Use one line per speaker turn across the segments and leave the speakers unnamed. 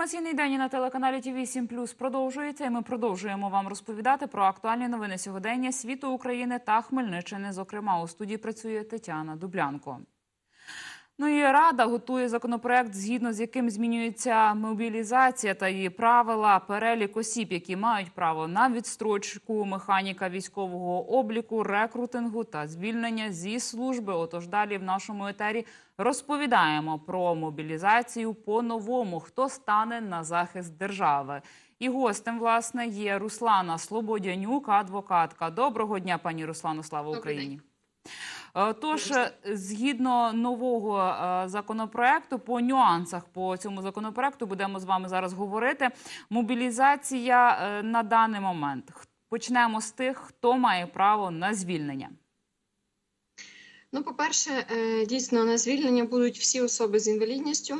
Інформаційний день на телеканалі Ті 8 Плюс продовжується. І ми продовжуємо вам розповідати про актуальні новини сьогодення світу України та Хмельниччини. Зокрема, у студії працює Тетяна Дублянко. Ну і рада готує законопроект, згідно з яким змінюється мобілізація та її правила, перелік осіб, які мають право на відстрочку механіка військового обліку, рекрутингу та звільнення зі служби. Отож, далі в нашому етері розповідаємо про мобілізацію по-новому, хто стане на захист держави. І гостем власне є Руслана Слободянюк, адвокатка. Доброго дня, пані Руслано. Слава
Добрий
Україні. Е, Тож, е, згідно нового е, законопроекту, по нюансах по цьому законопроекту будемо з вами зараз говорити. Мобілізація на даний момент. Почнемо з тих, хто має право на звільнення.
Ну, по-перше, дійсно на звільнення будуть всі особи з інвалідністю,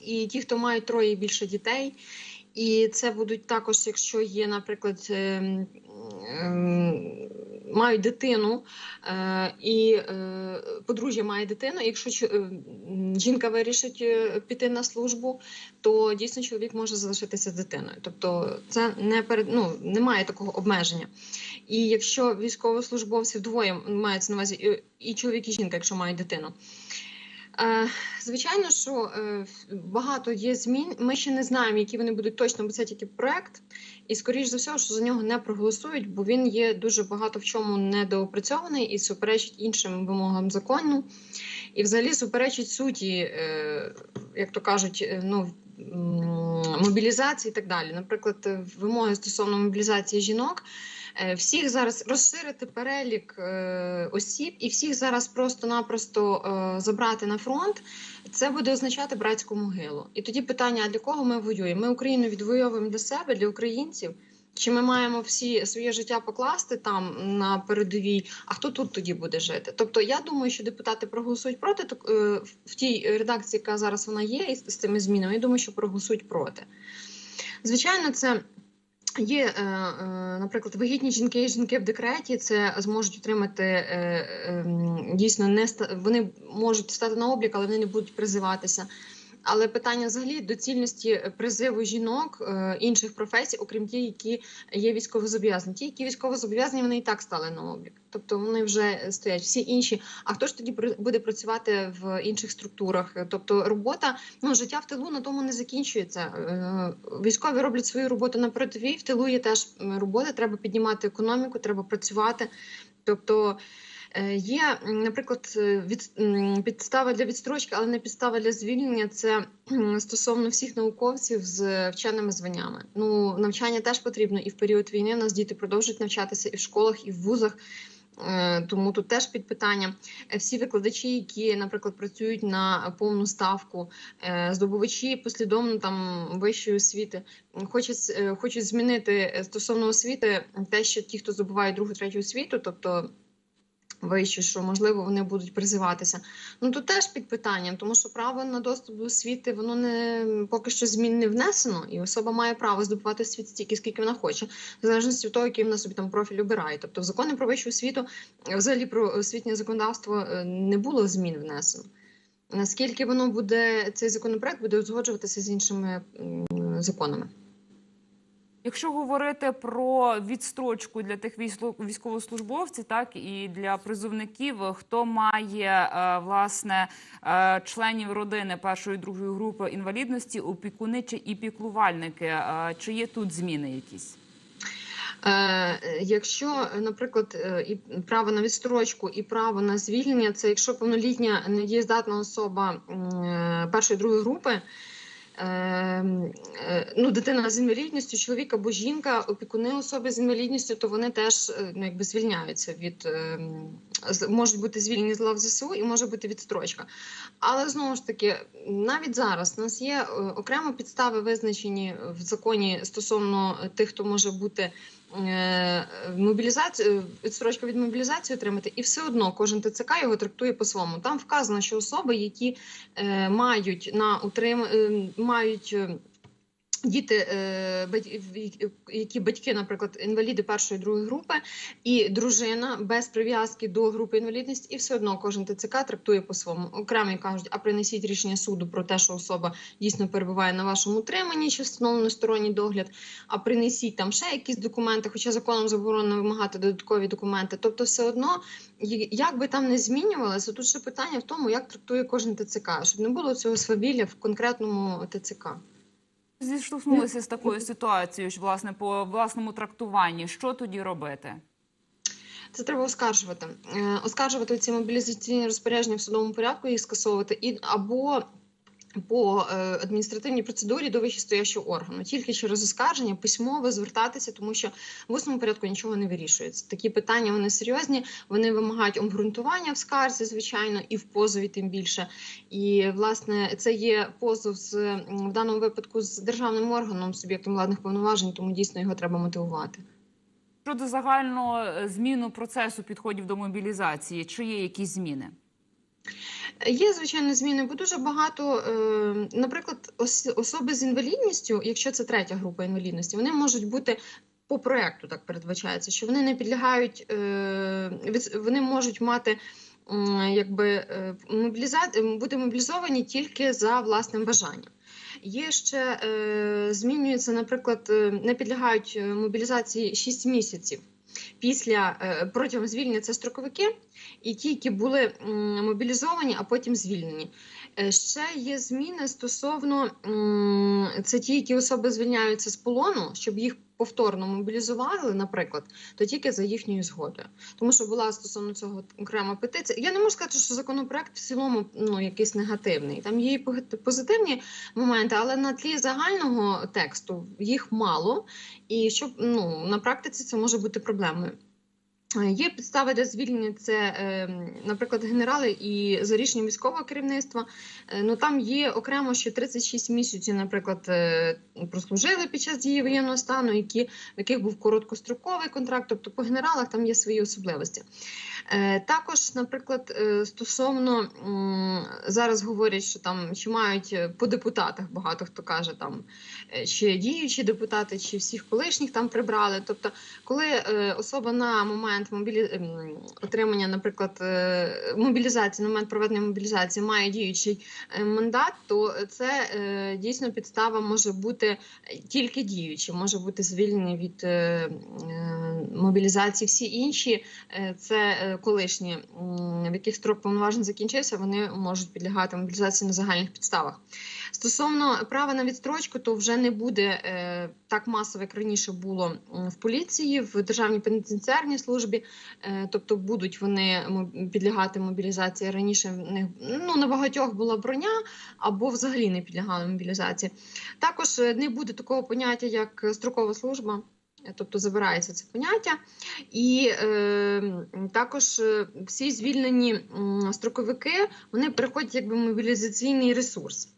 і ті, хто мають троє і більше дітей. І це будуть також, якщо є, наприклад, ем, ем, мають дитину, е, і е, подружжя має дитину. і Якщо е, жінка вирішить піти на службу, то дійсно чоловік може залишитися з дитиною. Тобто, це не перед ну немає такого обмеження. І якщо військовослужбовці вдвоє мають на увазі і чоловік, і жінка, якщо мають дитину. Е, Звичайно, що е, багато є змін. Ми ще не знаємо, які вони будуть точно, бо це тільки проект. І скоріш за все, що за нього не проголосують, бо він є дуже багато в чому недоопрацьований і суперечить іншим вимогам закону. І взагалі суперечить суті, е, як то кажуть, ну. Мобілізації і так далі. Наприклад, вимоги стосовно мобілізації жінок, всіх зараз розширити перелік е, осіб і всіх зараз просто-напросто е, забрати на фронт, це буде означати братську могилу. І тоді питання: а для кого ми воюємо? Ми Україну відвоюємо для себе, для українців. Чи ми маємо всі своє життя покласти там на передовій? А хто тут тоді буде жити? Тобто, я думаю, що депутати проголосують проти так, е, в тій редакції, яка зараз вона є, і з цими змінами. Я думаю, що проголосують проти. Звичайно, це є, е, е, наприклад, вагітні жінки і жінки в декреті. Це зможуть отримати е, дійсно не вони можуть стати на облік, але вони не будуть призиватися. Але питання взагалі доцільності призиву жінок е, інших професій, окрім ті, які є військовозобов'язані. Ті, які військовозобов'язані, вони і так стали на облік. Тобто вони вже стоять всі інші. А хто ж тоді буде працювати в інших структурах? Тобто робота, ну життя в тилу на тому не закінчується. Е, Військові роблять свою роботу на передовій, в тилу є теж робота. Треба піднімати економіку, треба працювати. Тобто. Е, Є, наприклад, е, від, підстава для відстрочки, але не підстава для звільнення. Це стосовно всіх науковців з вченими званнями. Ну, навчання теж потрібно і в період війни. У нас діти продовжують навчатися і в школах, і в вузах. Е, Тому тут теж під питання. Е, Всі викладачі, які, наприклад, працюють на повну ставку, здобувачі послідовно там вищої освіти, хочуть, хочуть змінити стосовно освіти те, що ті, хто здобуває другу, третю освіту, тобто вищу, що можливо вони будуть призиватися. Ну тут теж під питанням, тому що право на доступ до освіти воно не поки що змін не внесено, і особа має право здобувати освіту стільки, скільки вона хоче, в залежності від того, який вона собі там профіль обирає. Тобто в закони про вищу освіту, е, взагалі про освітнє законодавство е, не було змін внесено. Наскільки воно буде цей законопроект буде узгоджуватися з іншими законами?
Якщо говорити про відстрочку для тих військо- військовослужбовців, так і для призовників, хто має е, власне е, членів родини першої другої групи інвалідності, опікуни чи і піклувальники, е, чи є тут зміни якісь?
Якщо, наприклад, і право на відстрочку і право на звільнення, це якщо повнолітня недієздатна особа першої другої групи, ну, дитина з інвалідністю, чоловік або жінка, опікуни особи з інвалідністю, то вони теж е, ну, якби звільняються від е, м, з- можуть бути звільнені з лав ЗСУ і може бути відстрочка. Але знову ж таки, навіть зараз у нас є е, окремо підстави визначені в законі стосовно тих, хто може бути е, мобілізацію, відстрочку від мобілізації отримати, і все одно кожен ТЦК його трактує по-своєму. Там вказано, що особи, які е, мають на утрим... е, мають. Діти, е, які батьки, наприклад, інваліди першої другої групи, і дружина без прив'язки до групи інвалідності, і все одно кожен ТЦК трактує по-своєму. Окремо кажуть, а принесіть рішення суду про те, що особа дійсно перебуває на вашому утриманні, чи встановлено сторонній догляд. А принесіть там ще якісь документи, хоча законом заборонено вимагати додаткові документи. Тобто, все одно, як би там не змінювалося, тут ще питання в тому, як трактує кожен ТЦК, щоб не було цього свавілля в конкретному ТЦК.
Зіштовхнулися з такою ситуацією, ж, власне, по власному трактуванні. Що тоді робити?
Це треба оскаржувати. Е, Оскаржувати ці мобілізаційні розпорядження в судовому порядку, їх скасовувати, і або по е, адміністративній процедурі до вищестоящого органу, тільки через оскарження письмово звертатися, тому що в усному порядку нічого не вирішується. Такі питання вони серйозні, вони вимагають обґрунтування в скарзі, звичайно, і в позові тим більше. І власне це є позов з в даному випадку з державним органом, суб'єктом владних повноважень, тому дійсно його треба мотивувати.
Щодо загального е, зміну процесу підходів до мобілізації, чи є якісь зміни?
Є звичайно зміни, бо дуже багато, е, наприклад, ос- особи з інвалідністю, якщо це третя група інвалідності, вони можуть бути. По проекту так передбачається, що вони не підлягають, е, вони можуть мати якби е, бути мобілізовані тільки за власним бажанням. Є ще змінюється, наприклад, не підлягають мобілізації 6 місяців після е, протягом звільнення це строковики, і ті, які були мобілізовані, а потім звільнені. Е, Ще є зміни стосовно це ті, які особи звільняються з полону, щоб їх повторно мобілізували, наприклад, то тільки за їхньою згодою. Тому що була стосовно цього окрема петиція. Я не можу сказати, що законопроект в цілому ну, якийсь негативний. Там є і позитивні моменти, але на тлі загального тексту їх мало, і щоб ну, на практиці це може бути проблемою. Е, Є підстави для звільнення, це, е, наприклад, генерали і за рішенням військового керівництва. Е, Ну там є окремо, що 36 місяців, наприклад, прослужили під час дії воєнного стану, які, в яких був короткостроковий контракт. Тобто по генералах там є свої особливості. Е, Також, наприклад, е, стосовно зараз говорять, що там чи мають е, по депутатах багато хто каже там чи діючі депутати, чи всіх колишніх там прибрали. Тобто, коли особа на момент мобілі... ем, отримання, наприклад, мобілізації, на момент проведення мобілізації має діючий мандат, то це дійсно підстава може бути тільки діючі, може бути звільнений від мобілізації. Всі інші е, це е, колишні, в яких строк повноважень закінчився, вони можуть підлягати мобілізації на загальних підставах. Стосовно права на відстрочку, то вже не буде е, так масово, як раніше було в поліції, в державній пенітенціарній службі. Тобто будуть вони підлягати мобілізації. Раніше ну на багатьох була броня або взагалі не підлягали мобілізації. Також не буде такого поняття, як строкова служба. Тобто забирається це поняття, і е, також е, всі звільнені строковики вони переходять якби мобілізаційний ресурс.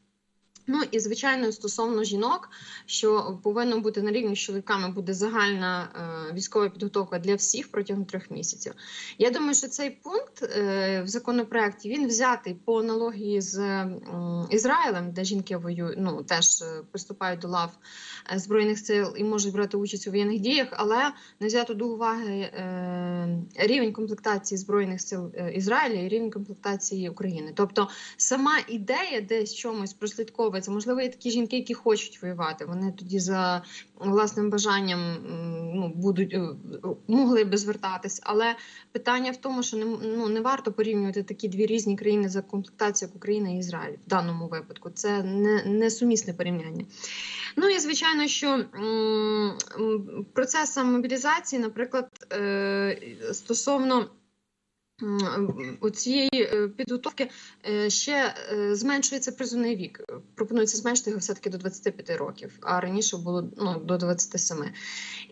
Ну і звичайно, стосовно жінок, що повинно бути на рівні з чоловіками буде загальна е, військова підготовка для всіх протягом трьох місяців. Я думаю, що цей пункт е, в законопроекті він взятий по аналогії з м, Ізраїлем, де жінки воюють, ну теж е, приступають до лав е, збройних сил і можуть брати участь у воєнних діях, але не взято до уваги е, рівень комплектації збройних сил е, Ізраїля і рівень комплектації України. Тобто сама ідея десь чомусь прослідковується. Можливо, є такі жінки, які хочуть воювати. Вони тоді за власним бажанням ну, будуть е, могли би звертатись. Але питання в тому, що не, ну, не варто порівнювати такі дві різні країни за комплектацією, як Україна і Ізраїль в даному випадку. Це не, не сумісне порівняння. Ну і звичайно, що м, м, процес мобілізації, наприклад, е, стосовно. У цієї е, підготовки е, ще е, зменшується призовний вік. Пропонується зменшити його все-таки до 25 років, а раніше було ну, до 27.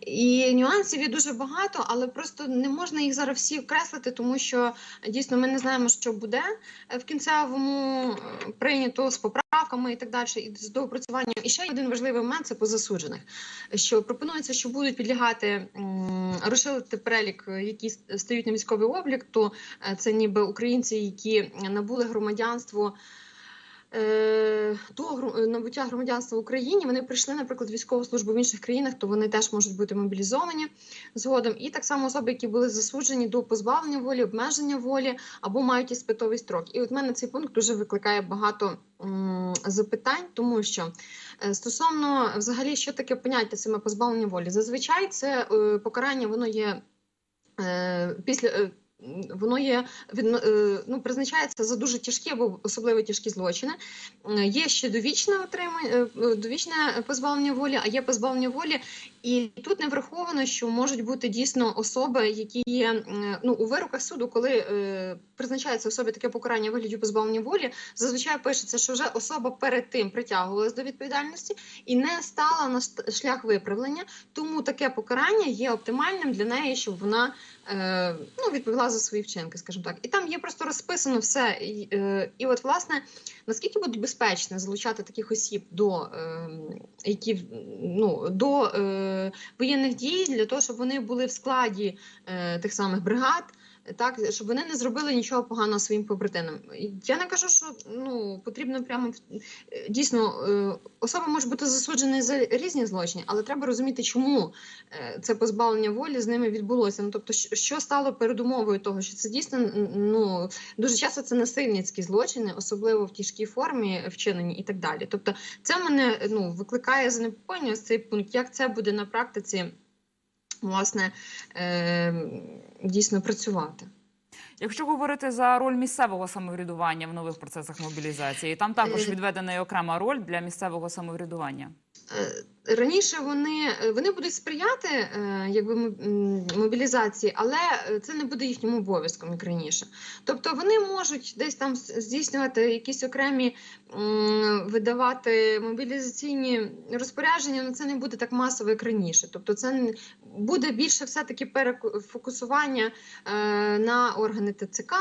І нюансів є дуже багато, але просто не можна їх зараз всі окреслити, тому що дійсно ми не знаємо, що буде в кінцевому прийнято з поправками і так далі, і з доопрацюванням. І ще один важливий момент це по засуджених. Що пропонується, що будуть підлягати розширити перелік, е, які стають на військовий облік, то е, це ніби українці, які набули громадянство. Е, до набуття громадянства в Україні вони прийшли, наприклад, військову службу в інших країнах, то вони теж можуть бути мобілізовані згодом. І так само особи, які були засуджені до позбавлення волі, обмеження волі або мають іспитовий строк. І от мене цей пункт дуже викликає багато запитань, тому що е, стосовно взагалі, що таке поняття саме позбавлення волі, зазвичай це е, покарання, воно є е, після. Воно є е, ну, призначається за дуже тяжкі або особливо тяжкі злочини. Е, Є ще довічне отримання, е, довічне позбавлення волі, а є позбавлення волі. І тут не враховано, що можуть бути дійсно особи, які є ну, у вироках суду, коли призначається особі таке покарання вигляді позбавлення волі, зазвичай пишеться, що вже особа перед тим притягувалась до відповідальності і не стала на шлях виправлення. Тому таке покарання є оптимальним для неї, щоб вона ну, відповіла за свої вчинки, скажімо так. І там є просто розписано все. І, е, і от, власне, наскільки буде безпечно залучати таких осіб до, е, які, ну, до е, воєнних дій для того, щоб вони були в складі е, тих самих бригад. Так, щоб вони не зробили нічого поганого своїм побратимам. Я не кажу, що ну потрібно прямо е, дійсно е, особа може бути засуджена за різні злочини, але треба розуміти, чому е, це позбавлення волі з ними відбулося. Ну тобто, що- стало передумовою того, що це дійсно ну дуже часто це насильницькі злочини, особливо в тяжкій формі вчинені і так далі. Тобто, це мене ну викликає занепокоєння ось цей пункт, як це буде на практиці. Власне, е, дійсно працювати.
Якщо говорити за роль місцевого самоврядування в нових процесах мобілізації, там також
Е.
відведена і окрема роль для місцевого самоврядування.
Е, Раніше вони, вони будуть сприяти е, якби мобілізації, але е, це не буде їхнім обов'язком, як раніше. Тобто вони можуть десь там здійснювати якісь окремі видавати мобілізаційні розпорядження, але це не буде так масово, як раніше. Тобто, це буде більше все-таки перефокусування е, на органи ТЦК.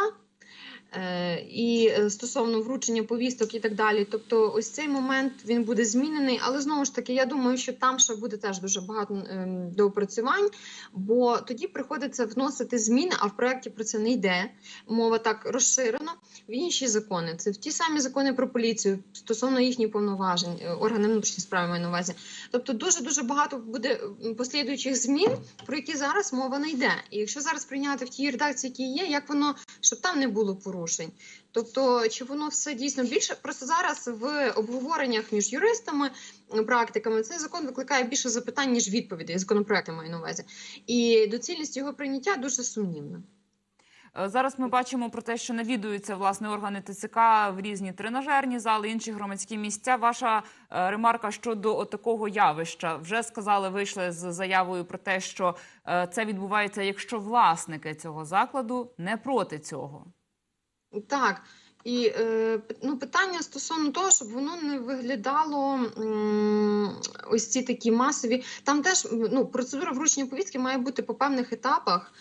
Е, І е, стосовно вручення повісток і так далі, тобто ось цей момент він буде змінений, але знову ж таки, я думаю, що там ще буде теж дуже багато ем, доопрацювань, бо тоді приходиться вносити зміни, а в проєкті про це не йде. Мова так розширено в інші закони. Це в ті самі закони про поліцію стосовно їхніх повноважень, е, органи внутрішніх справ маю на увазі. Тобто, дуже дуже багато буде послідуючих змін, про які зараз мова не йде. І якщо зараз прийняти в тій редакції, які є, як воно щоб там не було порушень. Тобто, чи воно все дійсно більше? Просто зараз в обговореннях між юристами, практиками цей закон викликає більше запитань, ніж відповідей. Законопроекти маю на увазі. І доцільність його прийняття дуже сумнівна.
Е, Зараз ми бачимо про те, що навідуються власне органи ТЦК в різні тренажерні зали, інші громадські місця. Ваша е, ремарка щодо такого явища вже сказали, вийшли з заявою про те, що е, це відбувається, якщо власники цього закладу не проти цього.
Так. І е, ну, питання стосовно того, щоб воно не виглядало ось ці такі масові. Там теж ну, процедура вручення повістки має бути по певних етапах.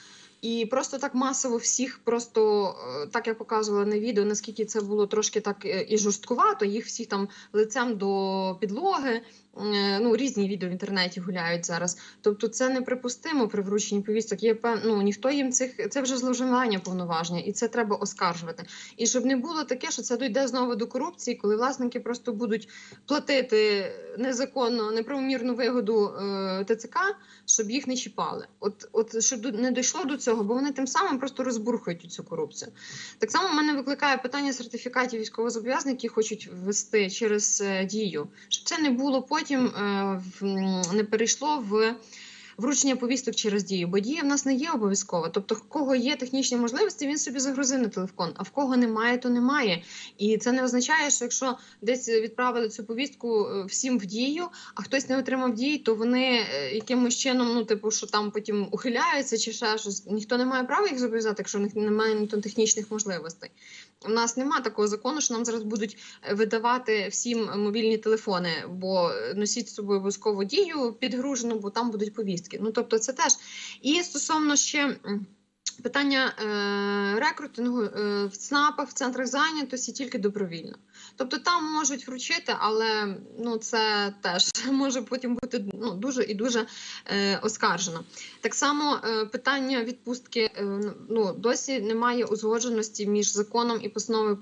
І просто так масово всіх, просто е, так як показувала на відео, наскільки це було трошки так е, і жорсткувато, їх всіх там лицем до підлоги. Е, Ну, різні відео в інтернеті гуляють зараз. Тобто, це неприпустимо при врученні повісток. Є ну, ніхто їм цих це вже зловживання повноваження, і це треба оскаржувати. І щоб не було таке, що це дійде знову до корупції, коли власники просто будуть платити незаконно неправомірну вигоду е, ТЦК, щоб їх не чіпали. От, от щоб не дійшло до цього, бо вони тим самим просто розбурхують цю корупцію. Так само в мене викликає питання сертифікатів військовозобов'язаних, які хочуть ввести через е, дію, щоб це не було потім е, в, не перейшло в. Вручення повісток через дію, бо дія в нас не є обов'язкова. Тобто, в кого є технічні можливості, він собі загрузив на телефон, а в кого немає, то немає. І це не означає, що якщо десь відправили цю повістку е, всім в дію, а хтось не отримав дії, то вони е, якимось чином, ну типу, що там потім ухиляються чи ще щось. Ніхто не має права їх зобов'язати, якщо в них немає ні технічних можливостей. У нас немає такого закону, що нам зараз будуть е, видавати всім мобільні телефони, бо носіть з собою обов'язково дію підгружену, бо там будуть повістки. Ну тобто, це теж і стосовно ще. Питання е, рекрутингу е, в ЦНАПах, в центрах зайнятості тільки добровільно. Тобто там можуть вручити, але ну це теж може потім бути ну, дуже і дуже е, оскаржено. Так само е, питання відпустки е, ну досі немає узгодженості між законом і постановою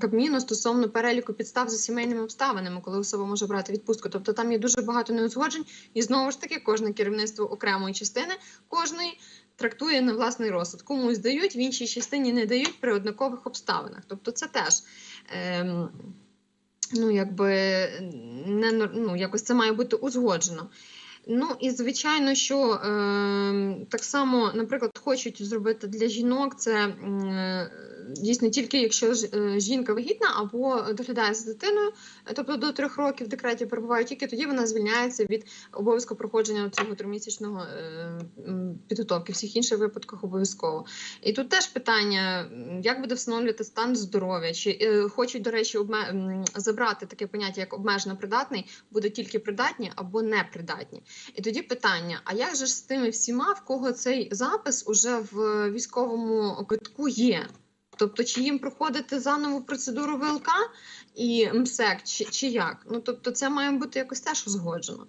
Кабміну стосовно переліку підстав за сімейними обставинами, коли особа може брати відпустку. Тобто там є дуже багато неузгоджень, і знову ж таки кожне керівництво окремої частини кожної трактує на власний розсуд. Комусь дають, в іншій частині не дають при однакових обставинах. Тобто, це теж. Ем, Ну, якби не ну, якось це має бути узгоджено. Ну і звичайно, що е, так само, наприклад, хочуть зробити для жінок це е, дійсно тільки якщо е, жінка вагітна або доглядає за дитиною, тобто до трьох років в декреті перебуває, тільки тоді вона звільняється від обов'язку проходження цього тримісячного е, підготовки. Всіх інших випадках обов'язково. І тут теж питання: як буде встановлювати стан здоров'я? Чи е, хочуть, до речі, обме... забрати таке поняття, як обмежено придатний, буде тільки придатні або непридатні. І тоді питання: а як же ж з тими всіма, в кого цей запис уже в військовому квитку є? Тобто, чи їм проходити заново процедуру ВЛК і МСЕК, чи, чи як? Ну тобто, це має бути якось теж узгоджено.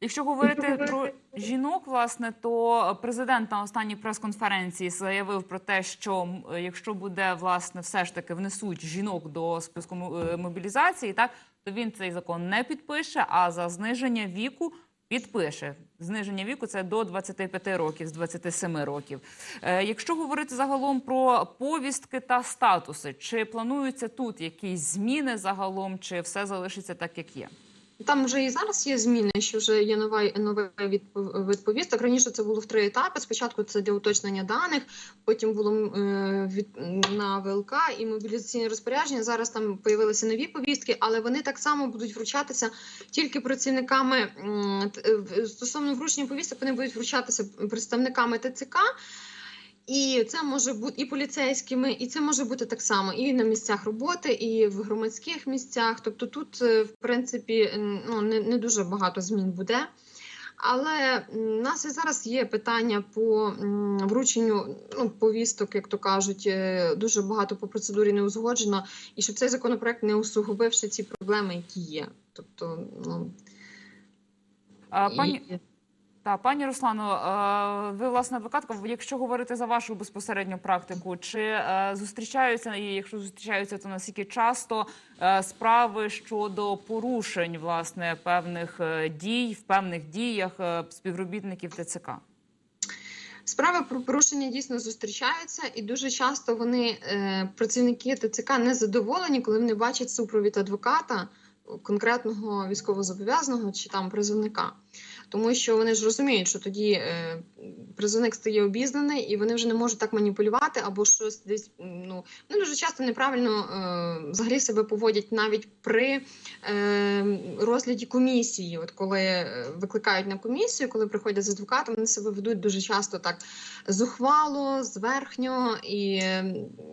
Якщо говорити про жінок, власне, то президент на останній прес-конференції заявив про те, що якщо буде власне все ж таки внесуть жінок до списку е, мобілізації, так то він цей закон не підпише, а за зниження віку. Підпише зниження віку це до 25 років з 27 років. Е, якщо говорити загалом про повістки та статуси, чи плануються тут якісь зміни загалом, чи все залишиться так, як є?
Там вже і зараз є зміни, що вже є нова новий від, від. Раніше це було в три етапи. Спочатку це для уточнення даних, потім було е, від на ВЛК і мобілізаційне розпорядження. Зараз там появилися нові повістки, але вони так само будуть вручатися тільки працівниками стосовно вручення повісток. Вони будуть вручатися представниками ТЦК. І це може бути і поліцейськими, і це може бути так само і на місцях роботи, і в громадських місцях. Тобто тут, е, в принципі, ну не, не дуже багато змін буде. Але у нас і зараз є питання по врученню ну, повісток, як то кажуть, е, дуже багато по процедурі не узгоджено, і щоб цей законопроект не усугубив ще ці проблеми, які є. Тобто, ну
А,
і-
пані та пані Руслано, е, ви власне адвокатка. Якщо говорити за вашу безпосередню практику, чи е, зустрічаються і якщо зустрічаються, то наскільки часто е, справи щодо порушень власне певних дій в певних діях співробітників ТЦК?
Справи про порушення дійсно зустрічаються, і дуже часто вони працівники ТЦК не задоволені, коли вони бачать супровід адвоката конкретного військовозобов'язаного чи там призовника. Тому що вони ж розуміють, що тоді е, призовник стає обізнаний, і вони вже не можуть так маніпулювати або щось десь. Ну вони дуже часто неправильно е, взагалі себе поводять навіть при е, розгляді комісії. От коли е, викликають на комісію, коли приходять з адвокатом, вони себе ведуть дуже часто так зухвало, зверхньо і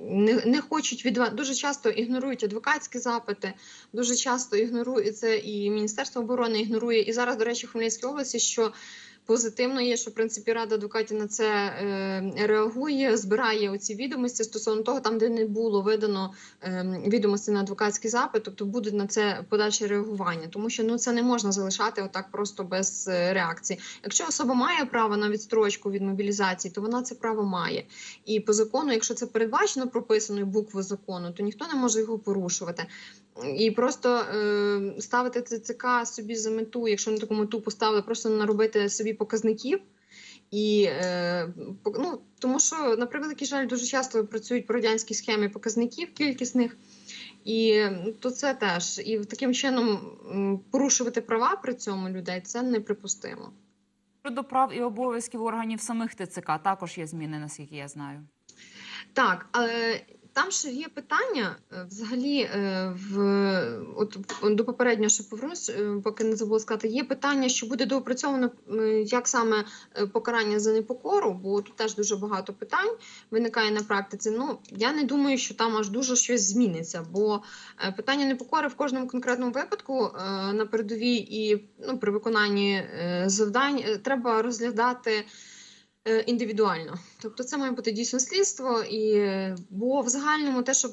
не, не хочуть відва... дуже часто ігнорують адвокатські запити, дуже часто ігнорують це і Міністерство оборони ігнорує. І зараз, до речі, в Хмельницькій області, що позитивно є, що в принципі Рада адвокатів на це е, реагує, збирає оці відомості стосовно того, там де не було видано е, відомості на адвокатський запит, тобто буде на це подальше реагування, тому що ну це не можна залишати отак просто без е, реакції. Якщо особа має право на відстрочку від мобілізації, то вона це право має. І по закону, якщо це передбачено прописаною буквою закону, то ніхто не може його порушувати. І просто е, ставити ЦЦК собі за мету, якщо на таку мету поставили, просто наробити собі показників. І е, ну, тому що, на превеликий жаль, дуже часто працюють по радянській схемі показників кількісних, і то це теж. І таким чином порушувати права при цьому людей це неприпустимо.
Щодо прав і обов'язків органів самих ТЦК також є зміни, наскільки я знаю.
Так, але там ще є питання е, взагалі е, в от до попереднього, що повернусь, е, поки не забула сказати, є питання, що буде доопрацьовано як саме покарання за непокору, бо тут теж дуже багато питань виникає на практиці. Ну я не думаю, що там аж дуже щось зміниться, бо питання непокори в кожному конкретному випадку на передовій і ну при виконанні завдань треба розглядати. Е, індивідуально. Тобто це має бути дійсно слідство, і бо в загальному те, що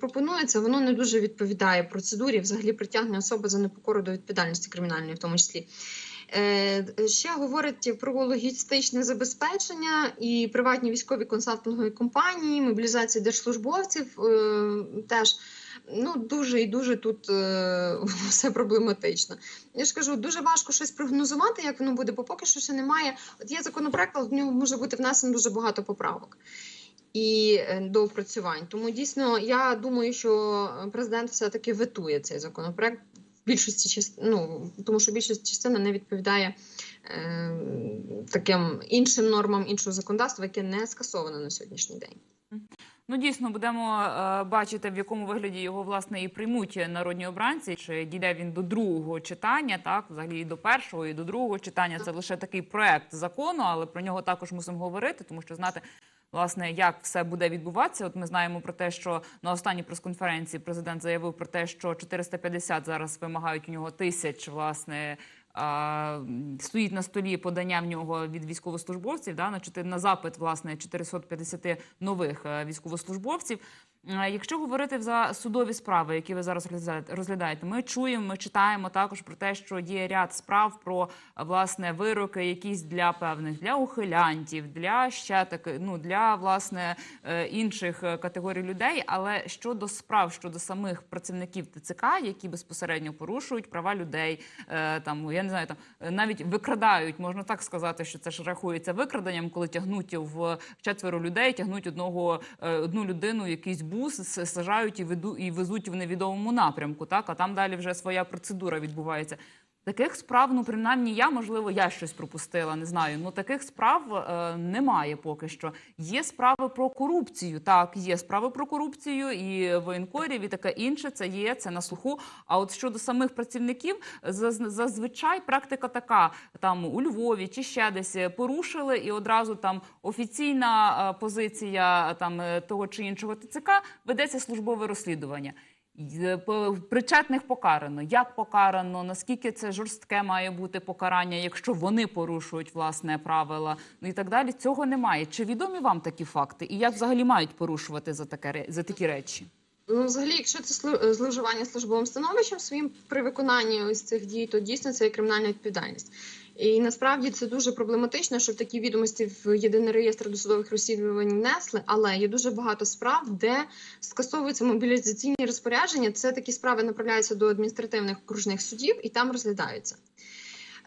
пропонується, воно не дуже відповідає процедурі взагалі притягнення особи за непокору до відповідальності кримінальної, в тому числі. Е, Ще говорить про логістичне забезпечення і приватні військові консалтингові компанії, мобілізація держслужбовців е, теж. Ну, дуже і дуже тут е, все проблематично. Я ж кажу, дуже важко щось прогнозувати, як воно буде, бо поки що ще немає. От є законопроект, але в нього може бути внесено дуже багато поправок і е, доопрацювань. Тому дійсно я думаю, що президент все-таки ветує цей законопроект в більшості ну, тому що більшість частина не відповідає е, таким іншим нормам іншого законодавства, яке не скасовано на сьогоднішній день.
Ну, дійсно, будемо е, бачити, в якому вигляді його власне і приймуть народні обранці. Чи дійде він до другого читання, так взагалі і до першого, і до другого читання. Це лише такий проект закону, але про нього також мусимо говорити, тому що знати. Власне, як все буде відбуватися, от ми знаємо про те, що на останній прес-конференції президент заявив про те, що 450 зараз вимагають у нього тисяч власне стоїть на столі подання в нього від військовослужбовців да, на, на запит власне 450 нових е, військовослужбовців. Е, Якщо говорити за судові справи, які ви зараз розглядаєте- ми чуємо, ми читаємо також про те, що є ряд справ про власне вироки, якісь для певних для ухилянтів, для ще таки, ну для власне е, інших е, категорій людей. Але щодо справ щодо самих працівників ТЦК, які безпосередньо порушують права людей, там я не знаю, там навіть викрадають, можна так сказати, що це ж рахується викраденням, коли тягнуть в четверо людей, тягнуть одного одну людину, якийсь бус, сажають і веду і везуть в невідомому напрямку. Так, а там далі вже своя процедура відбувається. Таких справ, ну принаймні, я можливо, я щось пропустила, не знаю. Ну таких справ е, немає поки що. Є справи про корупцію. Так, є справи про корупцію і воєнкорів, і таке інше. Це є це на слуху. А от щодо самих працівників, заз- зазвичай практика така: там у Львові чи ще десь е, порушили, і одразу там офіційна е, позиція там е, того чи іншого ТЦК ведеться службове розслідування. Е, Причетних покарано. Як покарано? Наскільки це жорстке має бути покарання, якщо вони порушують власне правила? Ну і так далі. Цього немає. Чи відомі вам такі факти? І як взагалі мають порушувати за таке за такі речі?
Ну, взагалі, якщо це слу- зловживання службовим становищем своїм при виконанні ось цих дій, то дійсно це є кримінальна відповідальність. І насправді це дуже проблематично, що такі відомості в єдиний реєстр досудових розслідувань внесли, але є дуже багато справ, де скасовуються мобілізаційні розпорядження. Це такі справи направляються до адміністративних окружних судів і там розглядаються.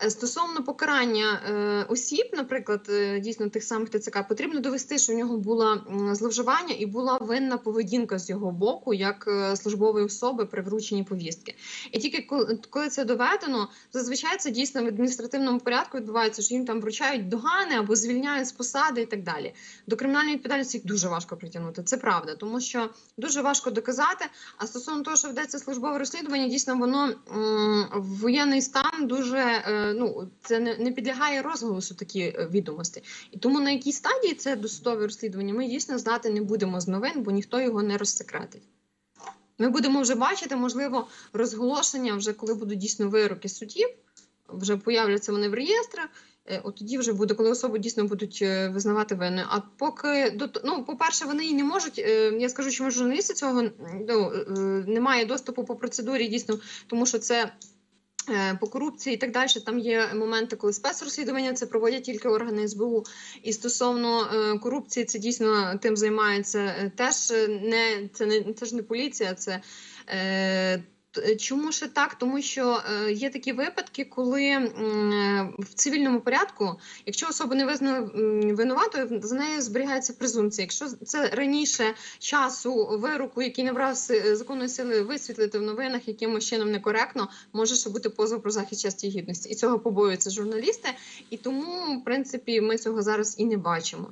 Е, Стосовно покарання е, осіб, наприклад, е, дійсно тих самих ТЦК, потрібно довести, що в нього було зловживання і була винна поведінка з його боку як службової особи при врученні повістки. І тільки коли, це доведено, зазвичай це дійсно в адміністративному порядку відбувається, що їм там вручають догани або звільняють з посади і так далі. До кримінальної відповідальності дуже важко притягнути. Це правда, тому що дуже важко доказати. А стосовно того, що ведеться службове розслідування, дійсно воно воєнний стан дуже ну це не, не підлягає розголосу такі е, відомості. І тому на якій стадії це досудове розслідування, ми дійсно знати не будемо з новин, бо ніхто його не розсекретить. Ми будемо вже бачити, можливо, розголошення, вже коли будуть дійсно вироки судів, вже появляться вони в реєстрах. е, От тоді вже буде, коли особу дійсно будуть е, визнавати винною. А поки до ну, по-перше, вони і не можуть. Я скажу, чому журналісти цього ну, немає доступу по процедурі, дійсно, тому що це. Е, По корупції і так далі, там є моменти, коли спецрозслідування це проводять тільки органи СБУ. І стосовно е, корупції, це дійсно тим займається е, теж не це не це ж не поліція, це чому ще так? Тому що е, є такі випадки, коли е, в цивільному порядку, якщо особа не визнана винуватою, за нею зберігається презумпція. Якщо це раніше часу вироку, який набрав законної сили, висвітлити в новинах якимось чином некоректно, може ще бути позов про захист честі і гідності. І цього побоюються журналісти. І тому, в принципі, ми цього зараз і не бачимо.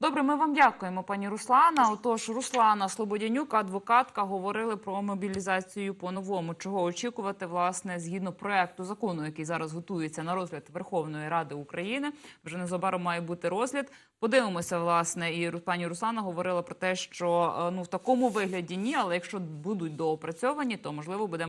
Добре, ми вам дякуємо, пані Руслана. Отож, Руслана Слободянюк, адвокатка, говорили про мобілізацію по-новому. Чого очікувати, власне, згідно проекту закону, який зараз готується на розгляд Верховної Ради України. Вже незабаром має бути розгляд. Подивимося, власне, і пані Руслана говорила про те, що е, ну в такому вигляді ні, але якщо будуть доопрацьовані, то можливо буде.